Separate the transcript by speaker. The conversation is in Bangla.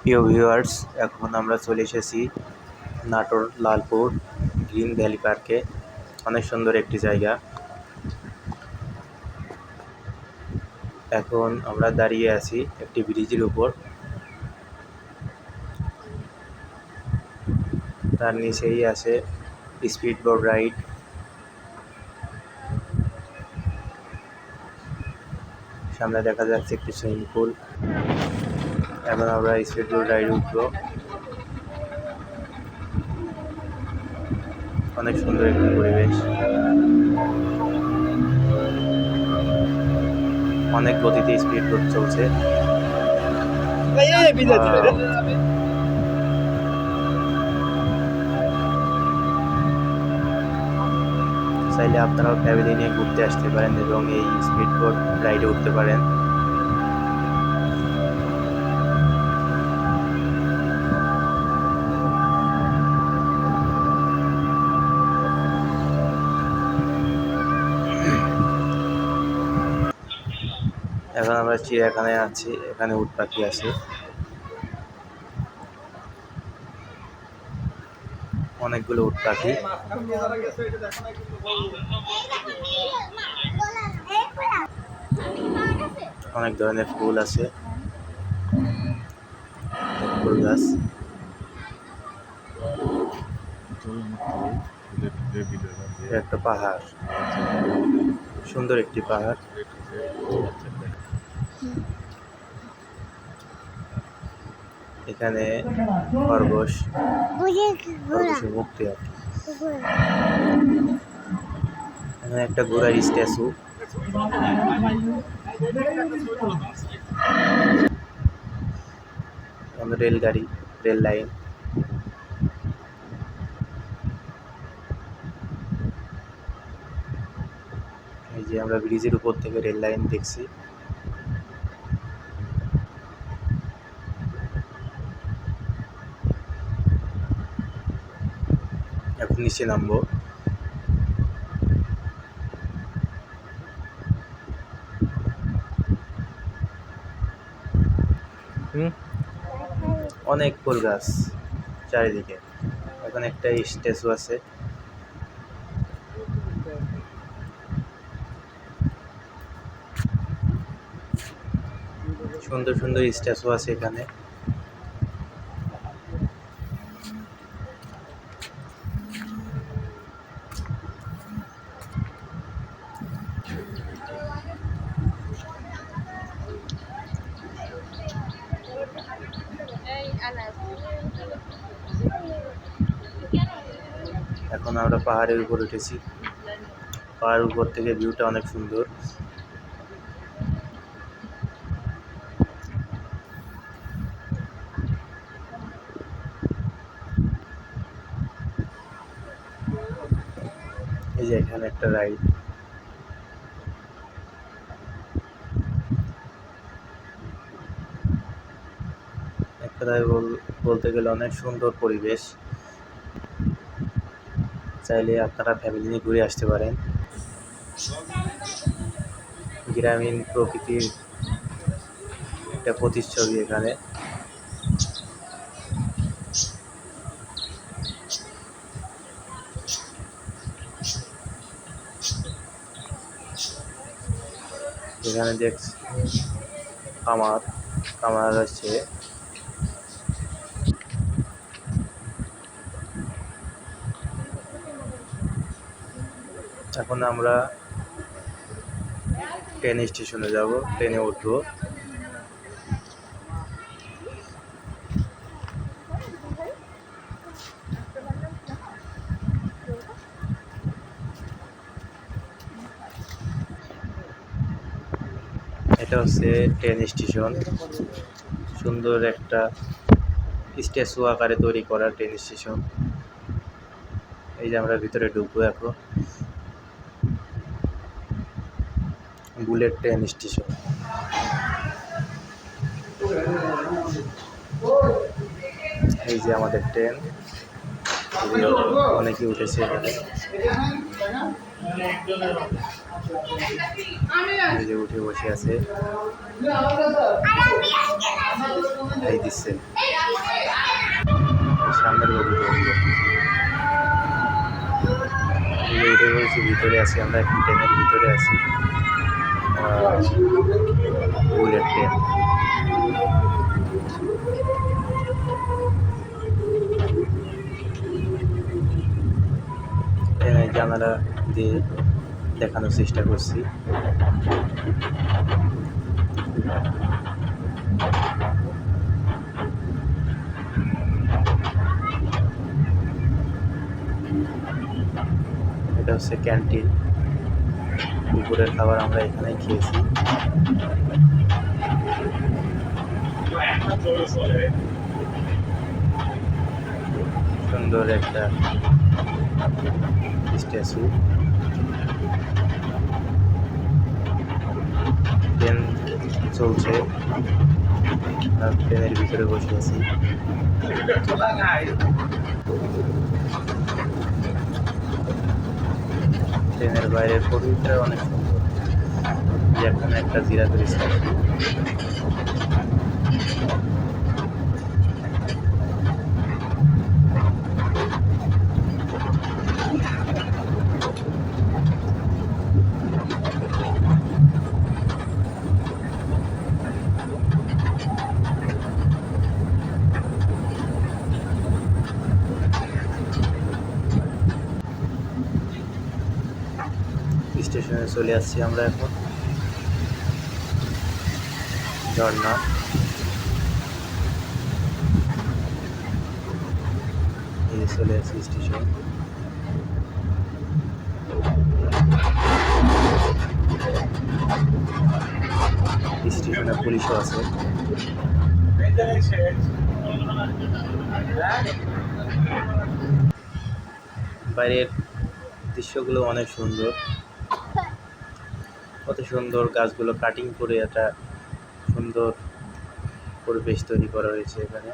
Speaker 1: প্রিয় ভিউয়ার্স এখন আমরা চলে এসেছি নাটোর লালপুর গ্রিন ভ্যালি পার্কে। অনেক সুন্দর একটি জায়গা। এখন আমরা দাঁড়িয়ে আছি একটি ব্রিজের উপর। তার নিচেই আছে স্পিড বোট রাইড। সামনে দেখা যাচ্ছে একটি সুইমিং পুল। এখন আমরা স্পিড বোট রাইডে উঠবো। অনেক সুন্দর একটি পরিবেশ। অনেক গতিতে স্পিড বোট চলছে। চাইলে আপনারাও ফ্যামিলি নিয়ে ঘুরতে আসতে পারেন এবং এই স্পিড বোট রাইডে উঠতে পারেন। এখন আমরা চিড়িয়াখানায় আছি, এখানে উট পাখি আছে। অনেকগুলো উট পাখি। অনেক ধরনের ফুল আছে। ফুল গাছ। একটা পাহাড়। সুন্দর একটি পাহাড়। এখানে খরগোশ খরগোশের মুক্তি আর এখানে একটা ঘোড়ার স্ট্যাচু। রেলগাড়ি rail line. এই যে আমরা ব্রিজের উপর থেকে রেল লাইন দেখছি। এখন নিচে নামবো। অনেক ফুল গাছ চারিদিকে। এখন একটা স্ট্যাচু আছে। সুন্দর সুন্দর স্ট্যাচু আছে এখানে। এখন আমরা পাহাড়ের উপর উঠেছি। পাহাড়ের উপর থেকে ভিউটা অনেক সুন্দর। এই যে এখানে একটা রাইড। কথায় বল- বলতে গেলে অনেক সুন্দর পরিবেশ। চাইলে আপনারা ফ্যামিলি নিয়ে ঘুরে আসতে পারেন। গ্রামীণ প্রকৃতির একটা প্রতিচ্ছবি এখানে। এখানে দেখছি কামার কামার হচ্ছে এখন আমরা ট্রেন স্টেশনে যাব ট্রেনে উঠবো। এটা হচ্ছে ট্রেন স্টেশন সুন্দর একটা স্ট্যাচু আকারে তৈরি করা ট্রেন স্টেশন এই যে আমরা ভিতরে ঢুকবো এখন। Bullet train station. এই যে আমাদের ট্রেন অনেকে উঠেছে এখানে। এই উঠে বসে আছে। এই দিচ্ছে। সামনের উঠে বলছি ভিতরে আছি আমরা, এখন ট্রেনের ভিতরে আছি। জানালা দিয়ে দেখানোর চেষ্টা করছি। এটা হচ্ছে ক্যান্টিন দুপুরের খাবার আমরা এখানেই খেয়েছি। সুন্দর একটা স্ট্যাচু। ট্রেন চলছে। ট্রেনের ভিতরে বসে আছি। ট্রেনের বাইরের পরিবেশটা অনেক সুন্দর। যেখানে একটা জিরাতের স্ট্যাচু স্টেশনে চলে আসছি আমরা এখন। ঝর্ণা। চলে আসছি স্টেশন। স্টেশনে পুলিশও আছে। বাইরের দৃশ্যগুলো অনেক সুন্দর। কত সুন্দর গাছগুলো কাটিং করে একটা সুন্দর পরিবেশ তৈরি করা হয়েছে এখানে।